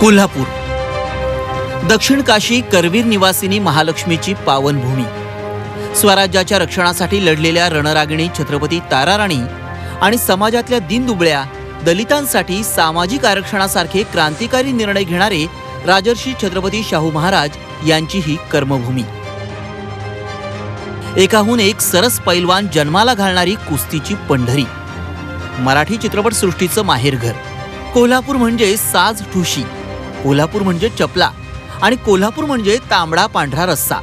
कोल्हापूर. दक्षिण काशी करवीर निवासिनी महालक्ष्मीची पावनभूमी. स्वराज्याच्या रक्षणासाठी लढलेल्या रणरागिणी छत्रपती ताराराणी आणि समाजातल्या दिनदुबळ्या दलितांसाठी सामाजिक आरक्षणासारखे क्रांतिकारी निर्णय घेणारे राजर्षी छत्रपती शाहू महाराज यांची ही कर्मभूमी. एकाहून एक सरस पैलवान जन्माला घालणारी कुस्तीची पंढरी. मराठी चित्रपटसृष्टीचं माहेरघर. कोल्हापूर म्हणजे साज ठुशी. कोल्हापूर म्हणजे चपला आणि कोल्हापूर म्हणजे तांबडा पांढरा रस्सा.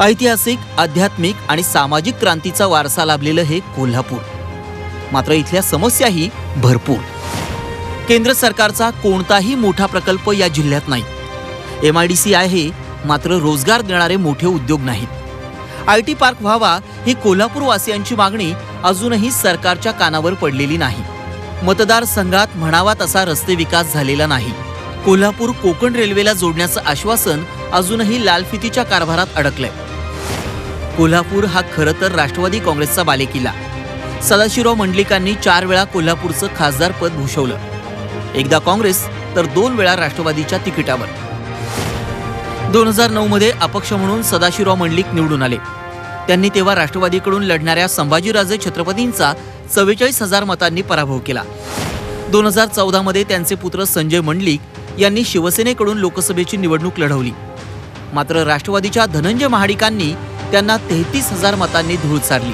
ऐतिहासिक आध्यात्मिक आणि सामाजिक क्रांतीचा वारसा लाभलेलं हे कोल्हापूर. मात्र इथल्या समस्याही भरपूर. केंद्र सरकारचा कोणताही मोठा प्रकल्प या जिल्ह्यात नाही. एम आय डी सी आहे मात्र रोजगार देणारे मोठे उद्योग नाहीत. आय टी पार्क व्हावा ही कोल्हापूरवासियांची मागणी अजूनही सरकारच्या कानावर पडलेली नाही. मतदारसंघात म्हणावा तसा रस्ते विकास झालेला नाही. कोल्हापूर कोकण रेल्वेला जोडण्याचं आश्वासन अजूनही लालफितीच्या कारभारात अडकलंय. कोल्हापूर हा खरं तर राष्ट्रवादी काँग्रेसचा बालेकिल्ला. सदाशिवराव मंडलिकांनी चार वेळा कोल्हापूरचं खासदार पद भूषवलं. एकदा काँग्रेस तर दोन वेळा राष्ट्रवादीच्या तिकिटावर. दोन हजार नऊ मध्ये अपक्ष म्हणून सदाशिवराव मंडलिक निवडून आले. त्यांनी तेव्हा राष्ट्रवादीकडून लढणाऱ्या संभाजीराजे छत्रपतींचा चव्वेचाळीस हजार मतांनी पराभव केला. दोन हजार चौदामध्ये त्यांचे पुत्र संजय मंडलिक यांनी शिवसेनेकडून लोकसभेची निवडणूक लढवली. मात्र राष्ट्रवादीच्या धनंजय महाडिकांनी त्यांना तेहतीस हजार मतांनी धूळ चारली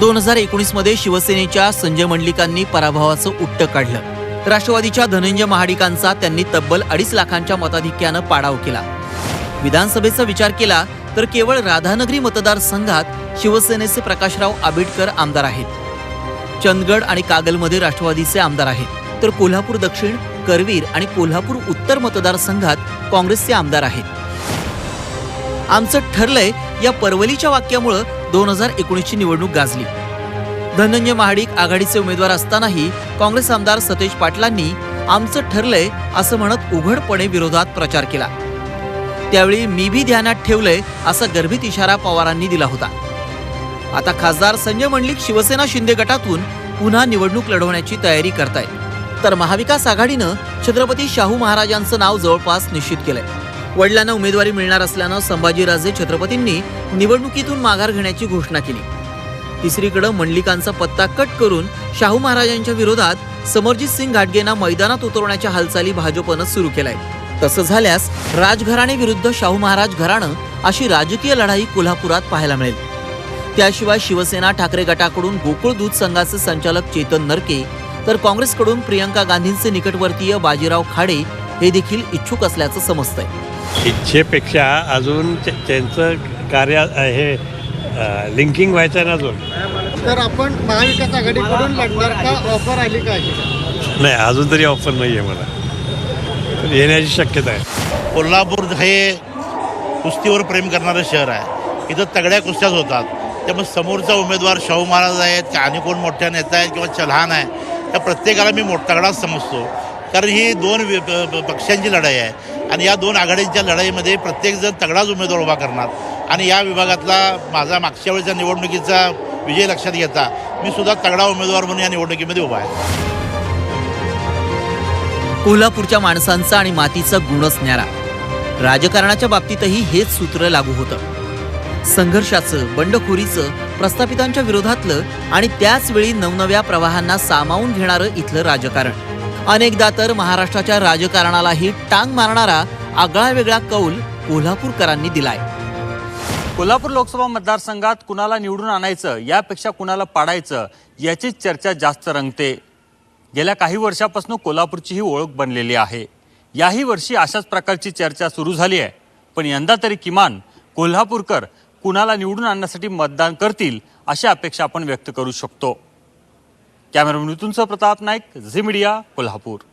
दोन हजार एकोणीसमध्ये शिवसेनेच्या संजय मंडलिकांनी पराभवाचं उट्ट काढलं. राष्ट्रवादीच्या धनंजय महाडिकांचा त्यांनी तब्बल अडीच लाखांच्या मताधिक्यानं पाडाव केला. विधानसभेचा विचार केला तर केवळ राधानगरी मतदारसंघात शिवसेनेचे प्रकाशराव आंबेडकर आमदार आहेत. चंदगड आणि कागलमध्ये राष्ट्रवादीचे आमदार आहेत. तर कोल्हापूर दक्षिण करवीर आणि कोल्हापूर उत्तर मतदारसंघात काँग्रेसचे आमदार आहेत. आमचं ठरलंय या परवलीच्या वाक्यामुळं दोन हजार एकोणीसची निवडणूक गाजली. धनंजय महाडिक आघाडीचे उमेदवार असतानाही काँग्रेस आमदार सतेज पाटलांनी आमचं ठरलंय असं म्हणत उघडपणे विरोधात प्रचार केला. त्यावेळी मी भी ध्यानात ठेवलंय असा गर्भित इशारा पवारांनी दिला होता. आता खासदार संजय मंडलिक शिवसेना शिंदे गटातून पुन्हा निवडणूक लढवण्याची तयारी करतायत. तर महाविकास आघाडीनं छत्रपती शाहू महाराजांचं नाव जवळपास निश्चित केलंय. वडिलांना उमेदवारी मिळणार असल्यानं संभाजीराजे छत्रपतींनी निवडणुकीतून माघार घेण्याची घोषणा केली. तिसरीकडे मंडलिकांचा पत्ता कट करून शाहू महाराजांच्या विरोधात समरजित सिंग घाटगेंना मैदानात उतरवण्याच्या हालचाली भाजपनं सुरू केलाय तसं झाल्यास राजघराणे विरुद्ध शाहू महाराज घराणं अशी राजकीय लढाई कोल्हापुरात पाहायला मिळेल. त्याशिवाय शिवसेना ठाकरे गटाकडून गोकुळ दूध संघाचे संचालक चेतन नरके तर काँग्रेसकडून प्रियंका गांधींचे निकटवर्तीय बाजीराव खाडे हे देखील इच्छुक असल्याचं समजतंय. इच्छेपेक्षा अजून त्यांचं कार्य हे लिंकिंग व्हायचं आहे ना अजून. तर आपण महाविकास आघाडीकडून लढणार का ऑफर आली का नाही अजून तरी ऑफर नाही आहे मला. येण्याची शक्यता आहे. कोल्हापूर हे कुस्तीवर प्रेम करणारं शहर आहे. इथं तगड्या कुस्त्याच होतात. त्यामुळे समोरचा उमेदवार शाहू महाराज आहेत का आणि कोण मोठ्या नेता आहेत किंवा चल्हान आहे त्या प्रत्येकाला मी मोठ तगडाच समजतो. कारण ही दोन प- पक्षांची लढाई आहे. आणि या दोन आघाडींच्या लढाईमध्ये प्रत्येकजण तगडाच उमेदवार उभा करणार. आणि या विभागातला माझा मागच्या वेळेच्या निवडणुकीचा विजय लक्षात घेता मी सुद्धा तगडा उमेदवार म्हणून या निवडणुकीमध्ये उभा आहे. कोल्हापूरच्या माणसांचा आणि मातीचा गुणच न्यारा. राजकारणाच्या बाबतीतही हेच सूत्र लागू होतं. संघर्षाचं बंडखोरीचं प्रस्थापितांच्या विरोधातलं आणि त्याचवेळी नवनव्या प्रवाहांना सामावून घेणारं इथलं राजकारण. अनेकदा तर महाराष्ट्राच्या राजकारणालाही टांग मारणारा आगळा वेगळा कौल कोल्हापूरकरांनी दिलाय. कोल्हापूर लोकसभा मतदारसंघात कुणाला निवडून आणायचं यापेक्षा कुणाला पाडायचं याचीच चर्चा जास्त रंगते. गेल्या काही वर्षापासून कोल्हापूरची ही ओळख बनलेली आहे. याही वर्षी अशाच प्रकारची चर्चा सुरू झाली आहे. पण यंदा तरी किमान कोल्हापूरकर कुणाला निवडून आणण्यासाठी मतदान करतील अशी अपेक्षा आपण व्यक्त करू शकतो. कॅमेरामॅन मिथुनसह प्रताप नाईक झी मीडिया कोल्हापूर.